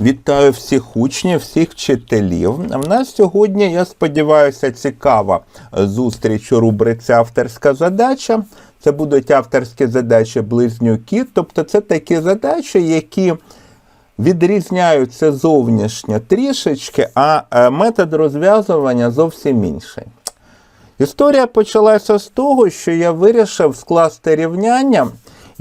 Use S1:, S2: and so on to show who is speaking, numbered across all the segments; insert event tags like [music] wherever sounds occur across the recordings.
S1: Вітаю всіх учнів, всіх вчителів. В нас сьогодні, я сподіваюся, цікава зустріч у рубриці Авторська задача. Це будуть авторські задачі близнюки, тобто це такі задачі, які відрізняються зовнішньо трішечки, а е, метод розв'язування зовсім інший. Історія почалася з того, що я вирішив скласти рівняння,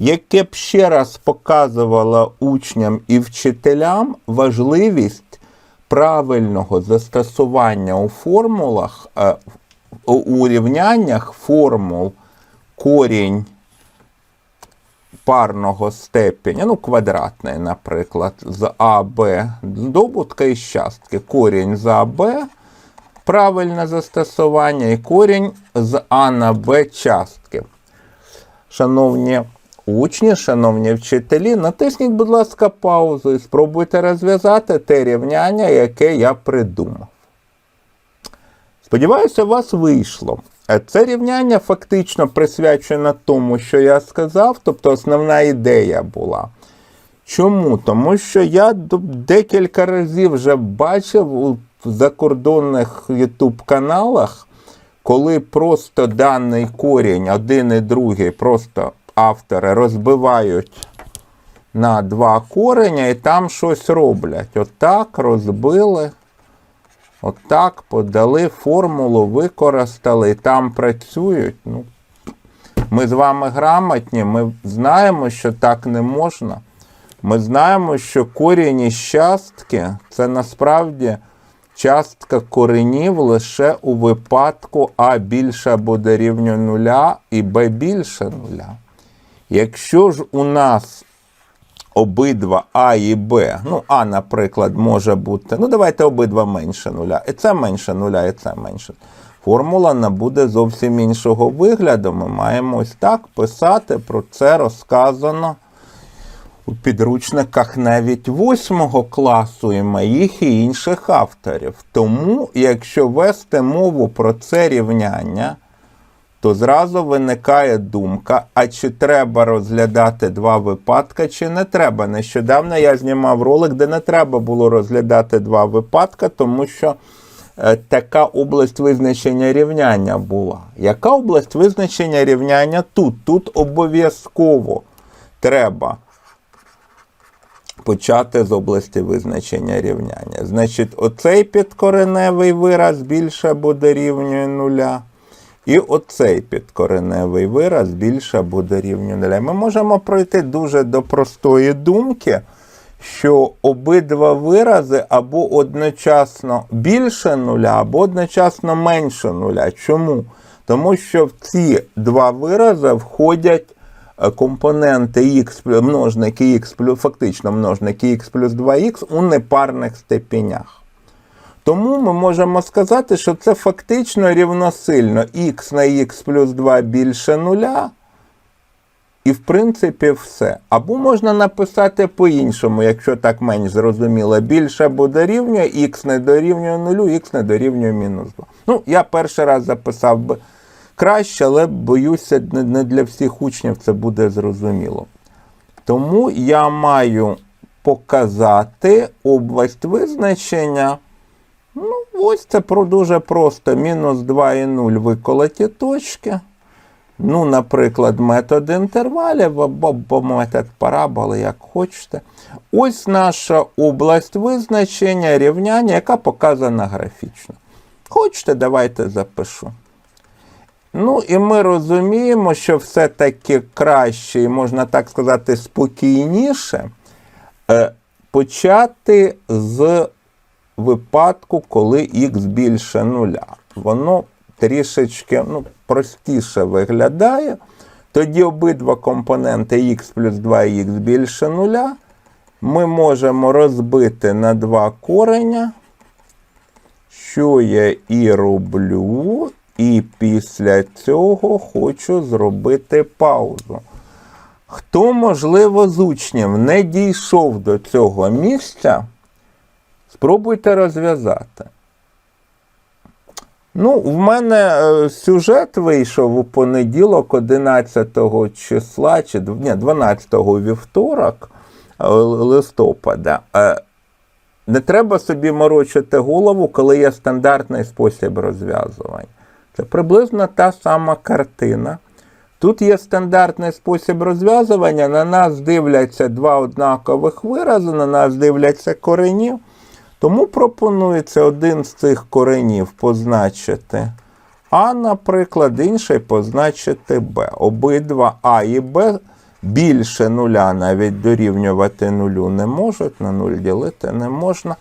S1: яке б ще раз показувало учням і вчителям важливість правильного застосування у формулах, е, у- рівняннях формул корінь парного степеня, ну, квадратний, наприклад, з А, Б, здобутка із частки, корінь з А, Б, правильне застосування, і корінь з А на Б частки. Шановні учні, шановні вчителі, натисніть, будь ласка, паузу і спробуйте розв'язати те рівняння, яке я придумав. Сподіваюся, у вас вийшло. Е, Це рівняння фактично присвячено тому, що я сказав, тобто основна ідея була. Чому? Тому що я декілька разів вже бачив у закордонних YouTube каналах, коли просто даний корінь, один і другий, просто автори розбивають на два кореня і там щось роблять. Отак розбили. Отак подали формулу, використали і там працюють. Ну, ми з вами грамотні, ми знаємо, що так не можна. Ми знаємо, що корінь із частки це насправді частка коренів лише у випадку А більше або дорівнює нуля і Б більше нуля. Якщо ж у нас обидва А і Б, ну А, наприклад, може бути, ну давайте обидва менше нуля, і це менше нуля, і це менше. Формула набуде зовсім іншого вигляду. Ми маємо ось так писати, про це розказано у підручниках навіть восьмого класу і моїх і інших авторів. Тому, якщо вести мову про це рівняння, то зразу виникає думка: а чи треба розглядати два випадки, чи не треба. Нещодавно я знімав ролик, де не треба було розглядати два випадки, тому що е, така область визначення рівняння була. Яка область визначення рівняння тут? Тут обов'язково треба почати з області визначення рівняння. Значить, оцей підкореневий вираз більше або дорівнює нуля. І оцей підкореневий вираз більше або дорівнює нуля. Ми можемо пройти дуже до простої думки, що обидва вирази або одночасно більше нуля, або одночасно менше нуля. Чому? Тому що в ці два вирази входять е, компоненти x, множники плюс- фактично множники x плюс 2х у непарних степенях. Тому ми можемо сказати, що це фактично рівносильно x на x плюс 2 більше нуля. І, в принципі, все. Або можна написати по-іншому, якщо так менш зрозуміло, більше або дорівнює, x не дорівнює нулю, x не дорівнює мінус 2. Ну, я перший раз записав би краще, але боюся, не для всіх учнів це буде зрозуміло. Тому я маю показати область визначення. Ну, ось це дуже просто. Мінус 2 і 0 виколоті точки. Ну, наприклад, метод інтервалів або, або метод параболи, як хочете. Ось наша область визначення рівняння, яка показана графічно. Хочете, давайте запишу. Ну, і ми розуміємо, що все-таки краще, і можна так сказати, спокійніше е, почати з випадку, коли х більше нуля. Воно трішечки ну, простіше виглядає. Тоді обидва компоненти х плюс 2х більше нуля ми можемо розбити на два кореня, що я і роблю, і після цього хочу зробити паузу. Хто, можливо, з учнів не дійшов до цього місця, спробуйте розв'язати. Ну, в мене е, сюжет вийшов у понеділок, 11 числа, чи ні, 12 вівторок е, листопада. Е, не треба собі морочити голову, коли є стандартний спосіб розв'язування. Це приблизно та сама картина. Тут є стандартний спосіб розв'язування. На нас дивляться два однакових вирази, на нас дивляться коренів. Тому пропонується один з цих коренів позначити А, наприклад, інший позначити Б. Обидва А і Б більше нуля навіть дорівнювати нулю не можуть, на нуль ділити не можна.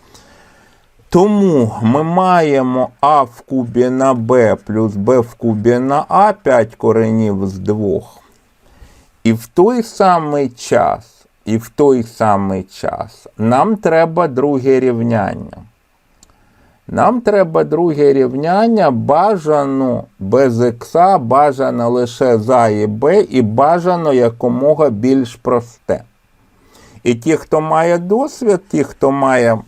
S1: Тому ми маємо А в кубі на Б плюс Б в кубі на А 5 коренів з двох. І в той самий час, і в той самий час нам треба друге рівняння. Нам треба друге рівняння бажано без ікса, бажано лише за і Б, і бажано якомога більш просте. І ті, хто має досвід, ті, хто має,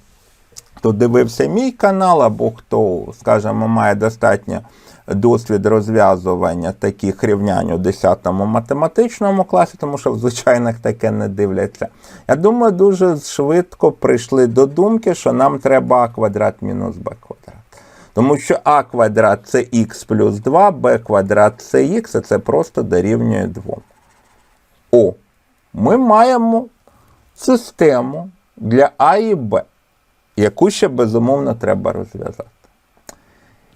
S1: хто дивився мій канал, або хто, скажімо, має достатньо досвід розв'язування таких рівнянь у 10 математичному класі, тому що в звичайних таке не дивляться. Я думаю, дуже швидко прийшли до думки, що нам треба а квадрат мінус б квадрат. Тому що а квадрат це х плюс 2, б квадрат це х, і це просто дорівнює 2. О, ми маємо систему для А і Б, яку ще безумовно треба розв'язати.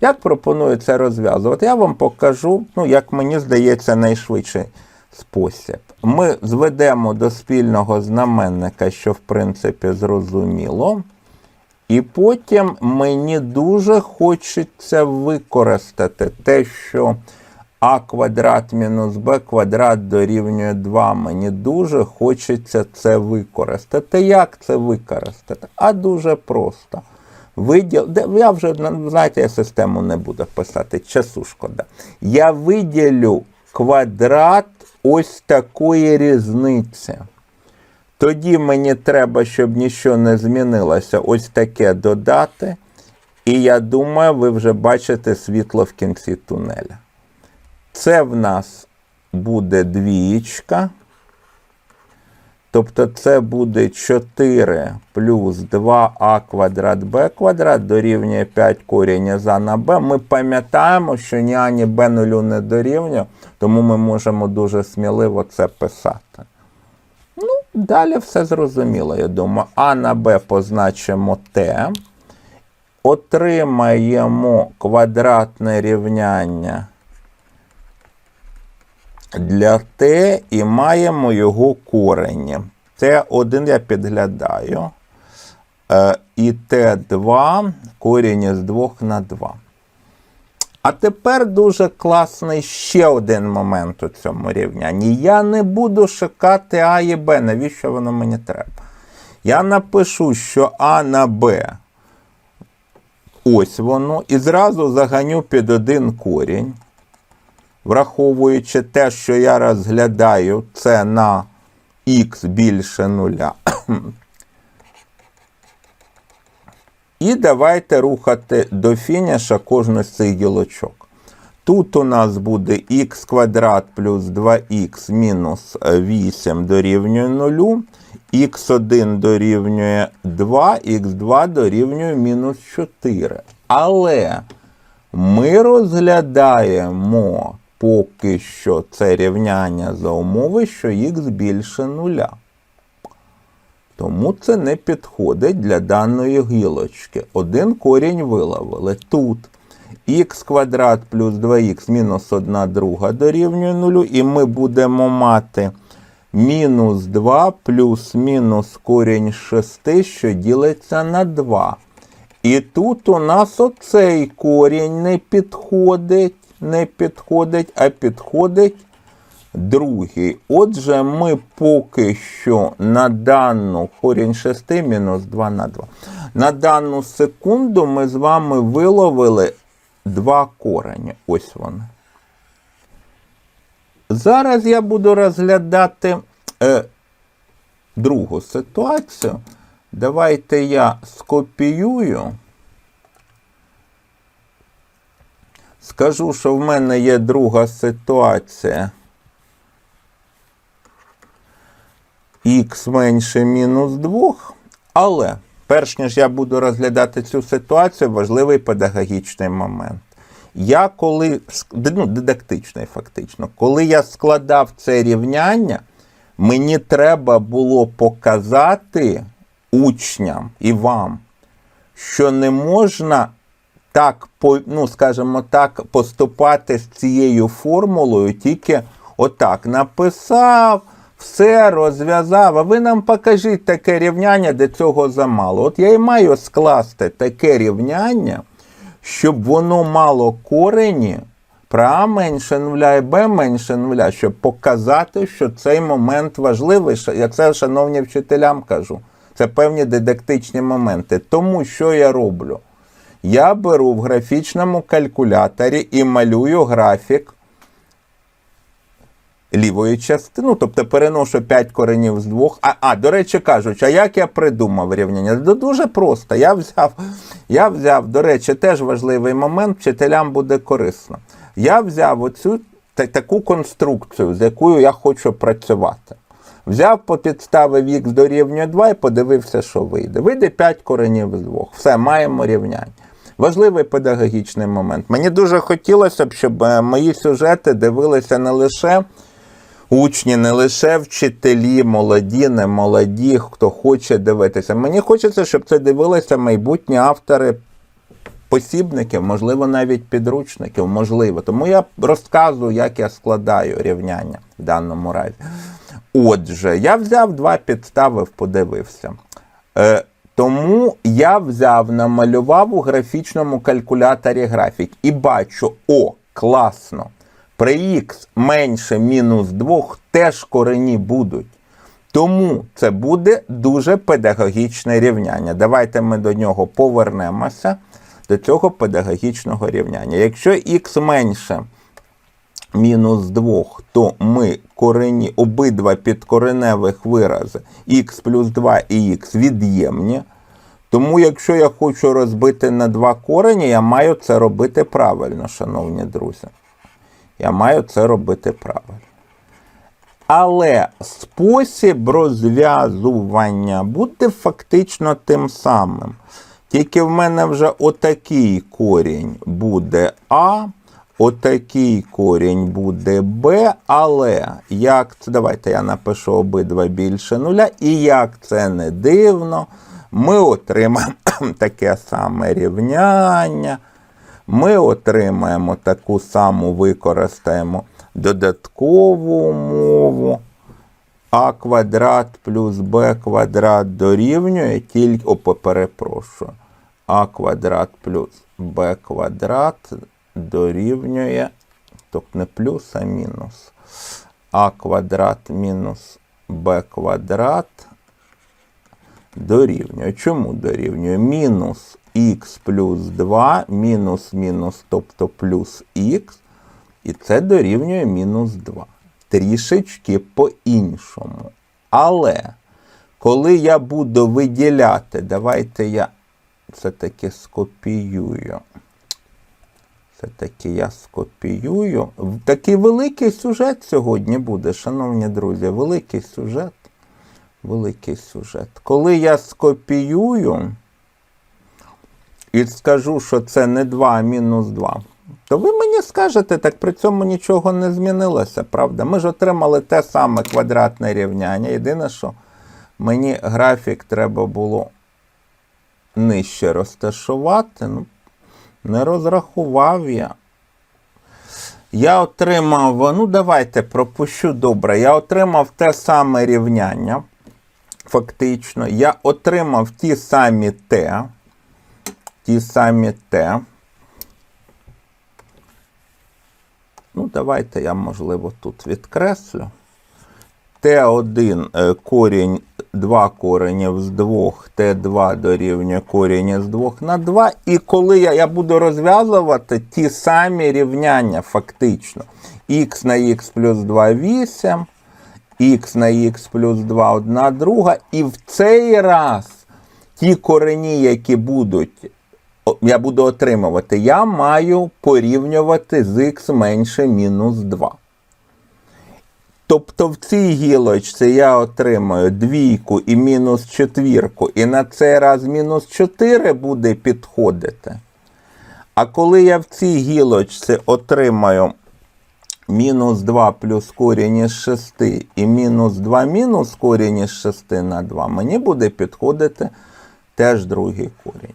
S1: Як пропоную це розв'язувати? Я вам покажу, ну, як мені здається, найшвидший спосіб. Ми зведемо до спільного знаменника, що в принципі зрозуміло. І потім мені дуже хочеться використати те, що а квадрат мінус б квадрат дорівнює 2. Мені дуже хочеться це використати. Як це використати? А дуже просто. Виділ... Я вже, ну, знаєте, я систему не буду писати, часу шкода. Я виділю квадрат ось такої різниці. Тоді мені треба, щоб нічого не змінилося, ось таке додати. І я думаю, ви вже бачите світло в кінці тунеля. Це в нас буде двієчка. Тобто це буде 4 плюс 2а квадрат b квадрат дорівнює 5 коріння за на b. Ми пам'ятаємо, що ні а, ні b нулю не дорівнює, тому ми можемо дуже сміливо це писати. Ну, далі все зрозуміло, я думаю. А на b позначимо t. Отримаємо квадратне рівняння для t і маємо його корені. Т1 я підглядаю. Е, І Т2 корінь із 2 на 2. А тепер дуже класний ще один момент у цьому рівнянні. Я не буду шукати А і Б. Навіщо воно мені треба? Я напишу, що А на Б. Ось воно. І зразу заганю під один корінь враховуючи те, що я розглядаю це на х більше нуля. [clears throat] І давайте рухати до фініша кожну з цих гілочок. Тут у нас буде х квадрат плюс 2х мінус 8 дорівнює 0, х1 дорівнює 2, х2 дорівнює мінус 4. Але ми розглядаємо поки що це рівняння за умови, що х більше нуля. Тому це не підходить для даної гілочки. Один корінь виловили. Тут х квадрат плюс 2х мінус 1 друга дорівнює нулю, і ми будемо мати мінус 2 плюс мінус корінь 6, що ділиться на 2. І тут у нас оцей корінь не підходить, не підходить, а підходить другий. Отже, ми поки що на дану корінь 6 мінус 2 на 2. На дану секунду ми з вами виловили два корені. Ось вони. Зараз я буду розглядати е, другу ситуацію. Давайте я скопіюю. Скажу, що в мене є друга ситуація. Х менше мінус 2, але перш ніж я буду розглядати цю ситуацію, важливий педагогічний момент. Я коли ну, дидактичний фактично, коли я складав це рівняння, мені треба було показати учням і вам, що не можна так, ну, скажімо так, поступати з цією формулою, тільки отак написав, все розв'язав. А ви нам покажіть таке рівняння, де цього замало. От я і маю скласти таке рівняння, щоб воно мало корені про А менше нуля і Б менше нуля, щоб показати, що цей момент важливий. Я це шановні вчителям кажу. Це певні дидактичні моменти. Тому що я роблю? Я беру в графічному калькуляторі і малюю графік лівої частини, ну, тобто переношу 5 коренів з двох. А, а, до речі, кажуть, а як я придумав рівняння? Дуже просто. Я взяв, я взяв, до речі, теж важливий момент, вчителям буде корисно. Я взяв оцю та- таку конструкцію, з якою я хочу працювати. Взяв по підставі х дорівнює 2 і подивився, що вийде. Вийде 5 коренів з двох. Все, маємо рівняння. Важливий педагогічний момент. Мені дуже хотілося б, щоб е, мої сюжети дивилися не лише учні, не лише вчителі, молоді, не молоді, хто хоче дивитися. Мені хочеться, щоб це дивилися майбутні автори посібників, можливо, навіть підручників, можливо. Тому я розказую, як я складаю рівняння в даному разі. Отже, я взяв два підставив, подивився. Е, тому я взяв, намалював у графічному калькуляторі графік і бачу, о, класно. При х менше мінус 2 теж корені будуть. Тому це буде дуже педагогічне рівняння. Давайте ми до нього повернемося, до цього педагогічного рівняння. Якщо х менше мінус 2, то ми корені, обидва підкореневих вирази х плюс 2 і х від'ємні. Тому, якщо я хочу розбити на два корені, я маю це робити правильно, шановні друзі. Я маю це робити правильно. Але спосіб розв'язування буде фактично тим самим. Тільки в мене вже отакий корінь буде А, отакий корінь буде Б, але як це, давайте я напишу обидва більше нуля, і як це не дивно, ми отримаємо [clears throat] таке саме рівняння. Ми отримаємо таку саму, використаємо додаткову умову. А квадрат плюс Б квадрат дорівнює тільки, о, перепрошую. А квадрат плюс Б квадрат дорівнює, тобто не плюс, а мінус. А квадрат мінус Б квадрат дорівнює. Чому дорівнює? Мінус х плюс 2, мінус мінус, тобто плюс х, і це дорівнює мінус 2. Трішечки по-іншому. Але коли я буду виділяти, давайте я все-таки скопіюю. Все-таки я скопіюю. Такий великий сюжет сьогодні буде, шановні друзі, великий сюжет. Великий сюжет. Коли я скопіюю і скажу, що це не 2, а мінус 2, то ви мені скажете, так при цьому нічого не змінилося, правда? Ми ж отримали те саме квадратне рівняння. Єдине, що мені графік треба було нижче розташувати. Ну, не розрахував я. Я отримав, ну давайте пропущу добре. Я отримав те саме рівняння. Фактично, я отримав ті самі Т. Ті самі Т. Ну, давайте я, можливо, тут відкреслю. Т1 е, корінь 2 коренів з 2, Т2 дорівнює корінь із 2 на 2. І коли я, я буду розв'язувати ті самі рівняння фактично. х на х плюс 2 8, х на х плюс 2 1 друга. І в цей раз ті корені, які будуть, я буду отримувати, я маю порівнювати з х менше мінус 2. Тобто в цій гілочці я отримаю двійку і мінус четвірку, і на цей раз мінус 4 буде підходити. А коли я в цій гілочці отримаю мінус 2 плюс корінь із 6 і мінус 2 мінус корінь із 6 на 2, мені буде підходити теж другий корінь.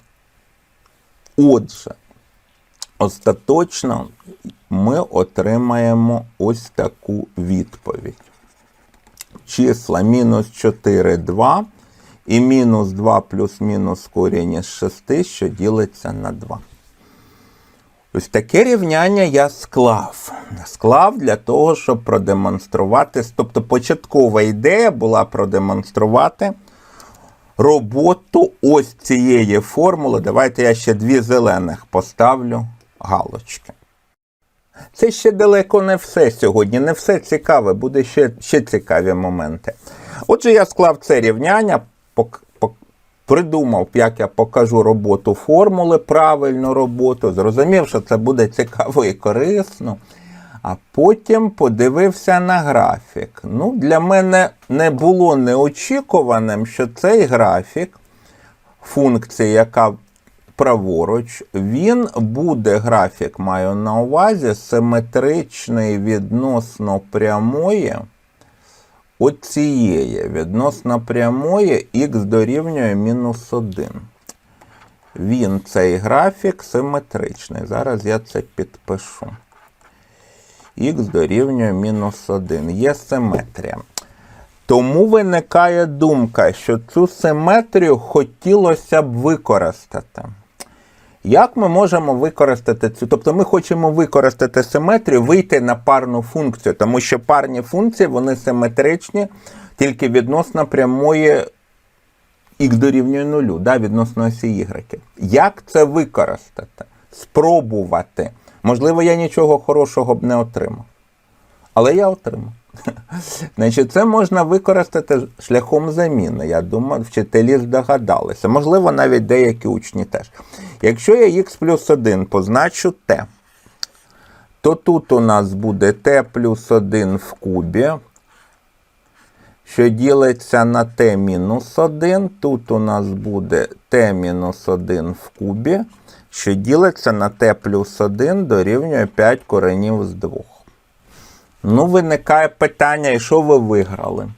S1: Отже, остаточно ми отримаємо ось таку відповідь. Числа мінус 4, 2 і мінус 2 плюс мінус корінь із 6, що ділиться на 2. Ось таке рівняння я склав. Склав для того, щоб продемонструвати. Тобто початкова ідея була продемонструвати роботу ось цієї формули. Давайте я ще дві зелених поставлю галочки. Це ще далеко не все сьогодні, не все цікаве, буде ще, ще цікаві моменти. Отже, я склав це рівняння, придумав, як я покажу роботу формули, правильну роботу, зрозумів, що це буде цікаво і корисно. А потім подивився на графік. Ну, для мене не було неочікуваним, що цей графік функції, яка праворуч, він буде графік, маю на увазі, симетричний відносно прямої оцієї, відносно прямої х дорівнює мінус 1. Він, цей графік, симетричний. Зараз я це підпишу. Х дорівнює мінус 1. Є симетрія. Тому виникає думка, що цю симетрію хотілося б використати. Як ми можемо використати цю? Тобто ми хочемо використати симетрію, вийти на парну функцію, тому що парні функції вони симетричні тільки відносно прямої х дорівнює нулю, да, відносно осі y. Як це використати? Спробувати. Можливо, я нічого хорошого б не отримав. Але я отримав. [laughs] Значить, це можна використати шляхом заміни. Я думаю, вчителі здогадалися. Можливо, навіть деякі учні теж. Якщо я х плюс 1 позначу t, то тут у нас буде t плюс 1 в кубі, що ділиться на t мінус 1. Тут у нас буде t мінус 1 в кубі, що ділиться на t плюс 1 дорівнює 5 коренів з 2. Ну, виникає питання, і що ви виграли?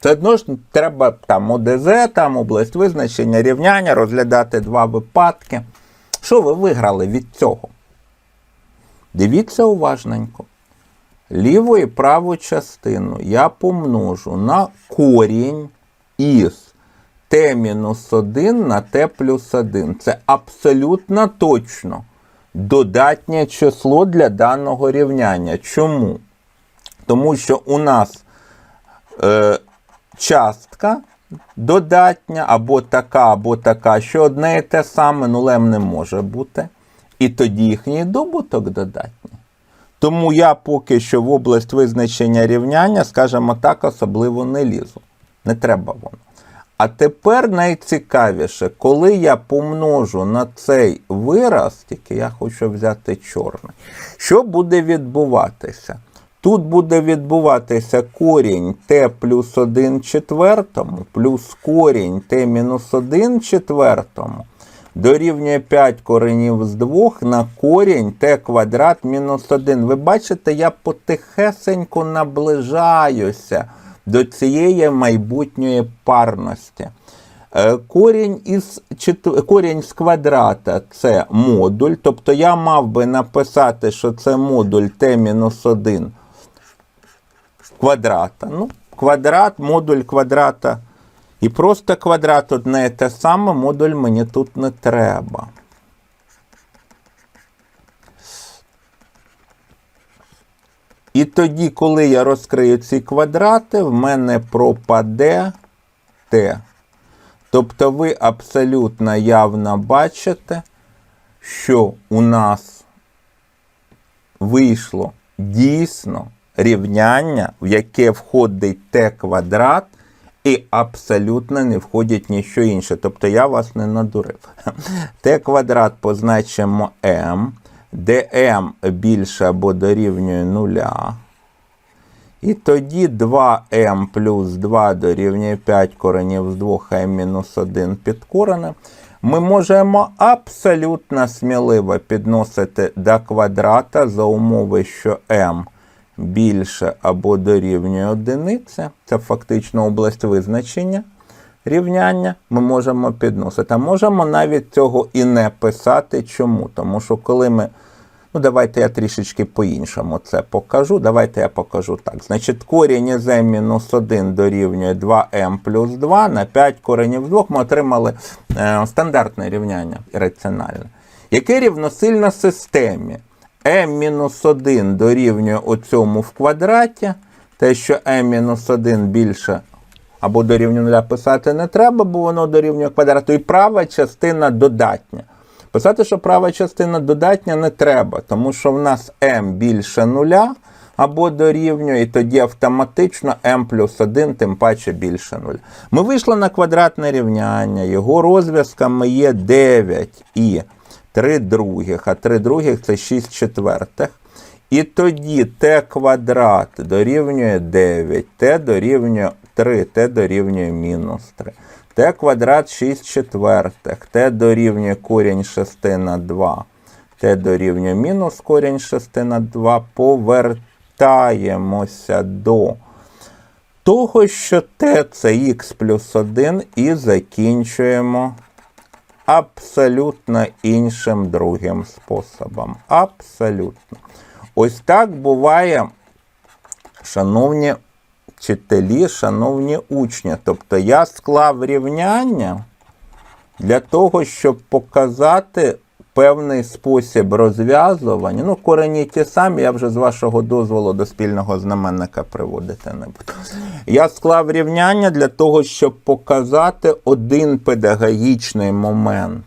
S1: Це одно ж треба там ОДЗ, там область визначення, рівняння, розглядати два випадки. Що ви виграли від цього? Дивіться уважненько. Ліву і праву частину я помножу на корінь із t-1 на t плюс 1. Це абсолютно точно додатнє число для даного рівняння. Чому? Тому що у нас е, частка додатня, або така, або така, що одне і те саме нулем не може бути. І тоді їхній добуток додатній. Тому я поки що в область визначення рівняння, скажімо так, особливо не лізу. Не треба воно. А тепер найцікавіше, коли я помножу на цей вираз, тільки я хочу взяти чорний, що буде відбуватися? Тут буде відбуватися корінь t плюс 1 четвертому плюс корінь t мінус 1 четвертому дорівнює 5 коренів з 2 на корінь t квадрат мінус 1. Ви бачите, я потихесенько наближаюся до цієї майбутньої парності. Е, Корінь із корінь з квадрата це модуль, тобто я мав би написати, що це модуль t-1 квадрата. Ну, квадрат, модуль квадрата. І просто квадрат одне і те саме, модуль мені тут не треба. І тоді, коли я розкрию ці квадрати, в мене пропаде t. Тобто ви абсолютно явно бачите, що у нас вийшло дійсно рівняння, в яке входить t квадрат, і абсолютно не входить нічого інше. Тобто я вас не надурив. [laughs] t квадрат позначимо m, де m більше або дорівнює нуля. І тоді 2m плюс 2 дорівнює 5 коренів з 2m мінус 1 під коренем. Ми можемо абсолютно сміливо підносити до квадрата за умови, що m більше або дорівнює одиниці. Це фактично область визначення рівняння. Ми можемо підносити. А можемо навіть цього і не писати. Чому? Тому що коли ми. Ну, давайте я трішечки по-іншому це покажу. Давайте я покажу так. Значить, корінь із m мінус 1 дорівнює 2m плюс 2 на 5 коренів 2 ми отримали е, стандартне рівняння раціональне, яке рівносильно системі. M-1 дорівнює оцьому в квадраті, те, що m-1 більше або дорівнює 0 писати не треба, бо воно дорівнює квадрату. І права частина додатня. Писати, що права частина додатня не треба, тому що в нас m більше нуля або дорівнює, і тоді автоматично m плюс 1, тим паче більше нуля. Ми вийшли на квадратне рівняння, його розв'язками є 9 і 3 других, а 3 других це 6 четвертих. І тоді t квадрат дорівнює 9, t дорівнює 3, t дорівнює мінус 3 t квадрат 6 четвертих, t дорівнює корінь 6 на 2, t дорівнює мінус корінь 6 на 2, повертаємося до того, що t це х плюс 1 і закінчуємо абсолютно іншим другим способом. Абсолютно. Ось так буває, шановні вчителі, шановні учні. Тобто я склав рівняння для того, щоб показати певний спосіб розв'язування. Ну, корені ті самі, я вже з вашого дозволу до спільного знаменника приводити не буду. Я склав рівняння для того, щоб показати один педагогічний момент.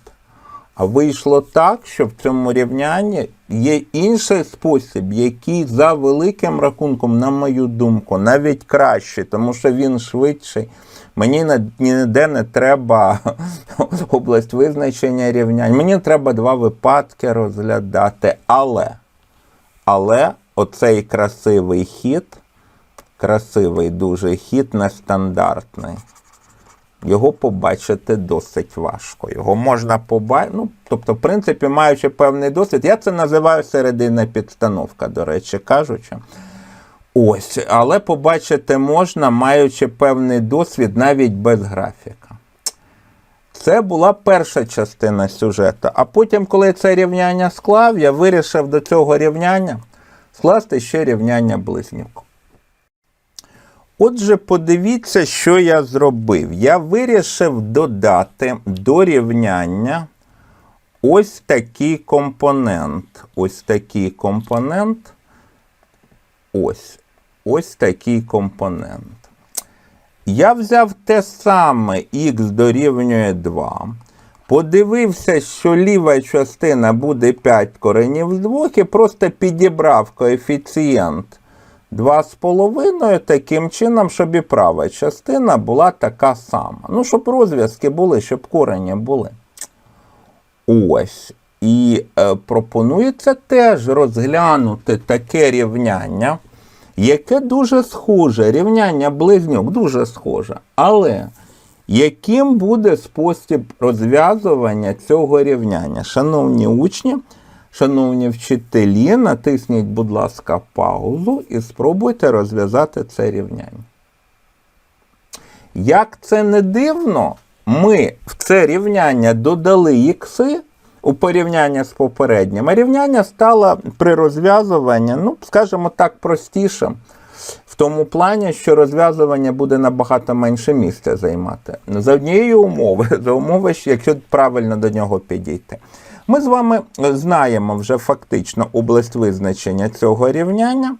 S1: А вийшло так, що в цьому рівнянні є інший спосіб, який за великим рахунком, на мою думку, навіть кращий, тому що він швидший. Мені ніде не треба [laughs] область визначення рівнянь. Мені треба два випадки розглядати. Але, але оцей красивий хід, красивий дуже хід, нестандартний. Його побачити досить важко. Його можна побачити. Ну, тобто, в принципі, маючи певний досвід, я це називаю середина підстановка, до речі, кажучи. Ось, але побачити можна, маючи певний досвід навіть без графіка. Це була перша частина сюжету. А потім, коли це рівняння склав, я вирішив до цього рівняння скласти ще рівняння близнюку. Отже, подивіться, що я зробив. Я вирішив додати до рівняння ось такий компонент. Ось такий компонент. Ось. Ось такий компонент. Я взяв те саме х дорівнює 2. Подивився, що ліва частина буде 5 коренів з 2 і просто підібрав коефіцієнт 2,5 таким чином, щоб і права частина була така сама. Ну, щоб розв'язки були, щоб корені були. Ось. І е, пропонується теж розглянути таке рівняння, яке дуже схоже, рівняння близнюк дуже схоже. Але яким буде спосіб розв'язування цього рівняння? Шановні учні, шановні вчителі, натисніть, будь ласка, паузу і спробуйте розв'язати це рівняння. Як це не дивно, ми в це рівняння додали ікси у порівнянні з попереднім, рівняння стало при розв'язуванні, ну, скажімо так, простішим. В тому плані, що розв'язування буде набагато менше місця займати. За однієї умови, [laughs] за умови, якщо правильно до нього підійти. Ми з вами знаємо вже фактично область визначення цього рівняння.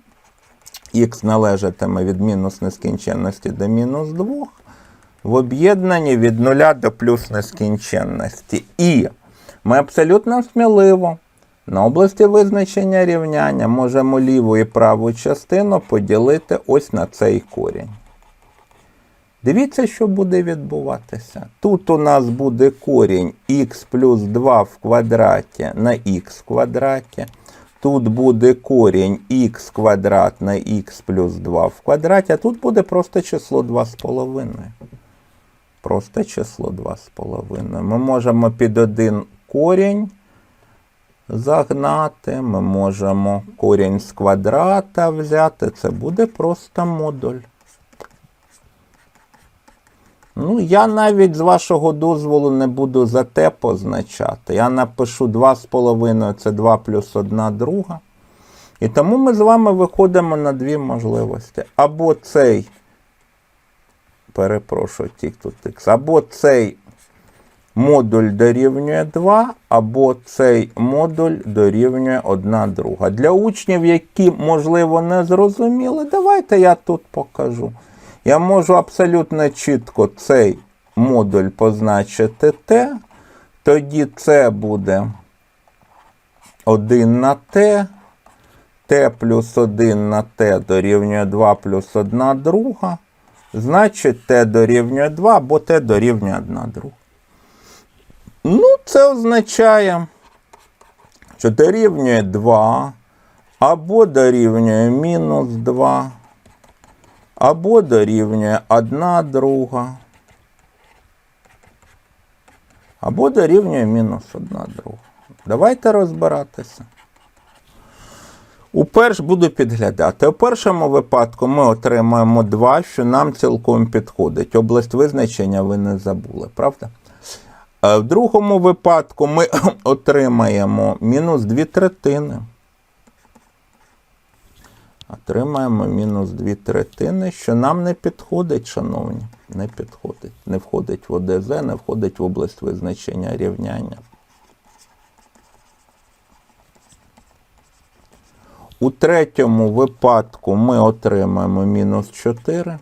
S1: Х належатиме від мінус нескінченності до мінус 2, в об'єднанні від 0 до плюс нескінченності. І ми абсолютно сміливо на області визначення рівняння можемо ліву і праву частину поділити ось на цей корінь. Дивіться, що буде відбуватися. Тут у нас буде корінь х плюс 2 в квадраті на х квадраті. тут буде корінь х квадрат на х плюс 2 в квадраті, а тут буде просто число 2,5. Просто число 2,5. Ми можемо під один корінь загнати, ми можемо корінь з квадрата взяти. Це буде просто модуль. Ну, я навіть з вашого дозволу не буду за те позначати. Я напишу 2,5 це 2 плюс 1 друга. І тому ми з вами виходимо на дві можливості. Або цей, перепрошую, тік тут х, або цей модуль дорівнює 2, або цей модуль дорівнює 1 друга. Для учнів, які, можливо, не зрозуміли, давайте я тут покажу. Я можу абсолютно чітко цей модуль позначити t, тоді це буде 1 на t, t плюс 1 на t дорівнює 2 плюс 1 друга. Значить, t дорівнює 2, бо t дорівнює 1 друга. Ну, це означає, що дорівнює 2, або дорівнює мінус 2, або дорівнює 1 друга, або дорівнює мінус 1 друга. Давайте розбиратися. Уперш буду підглядати. У першому випадку ми отримаємо 2, що нам цілком підходить. Область визначення ви не забули, правда? А в другому випадку ми [clears throat] отримаємо мінус 2 третини. Отримаємо мінус 2 третини, що нам не підходить, шановні. Не підходить. Не входить в ОДЗ, не входить в область визначення рівняння. У третьому випадку ми отримаємо мінус 4.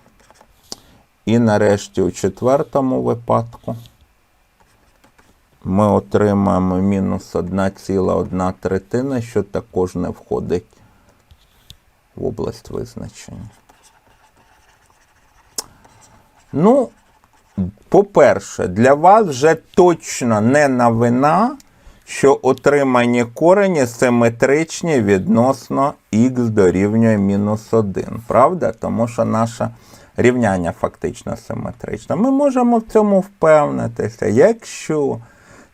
S1: І нарешті у четвертому випадку ми отримаємо мінус 1,1 третина, що також не входить в область визначення. Ну, по-перше, для вас вже точно не новина, що отримані корені симетричні відносно х дорівнює мінус 1. Правда? Тому що наше рівняння фактично симетричне. Ми можемо в цьому впевнитися, якщо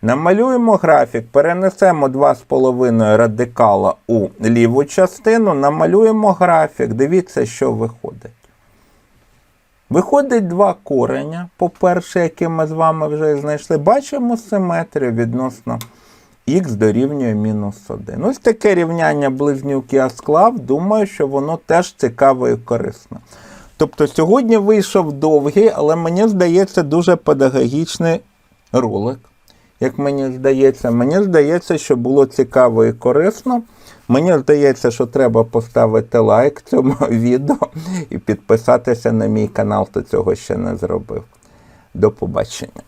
S1: намалюємо графік, перенесемо 2,5 радикала у ліву частину, намалюємо графік, дивіться, що виходить. Виходить два кореня, по-перше, які ми з вами вже знайшли. Бачимо симетрію відносно х дорівнює мінус 1. Ось таке рівняння близнюк я склав, думаю, що воно теж цікаве і корисне. Тобто сьогодні вийшов довгий, але мені здається, дуже педагогічний ролик. Як мені здається, мені здається, що було цікаво і корисно. Мені здається, що треба поставити лайк цьому [laughs] відео і підписатися на мій канал, хто цього ще не зробив. До побачення.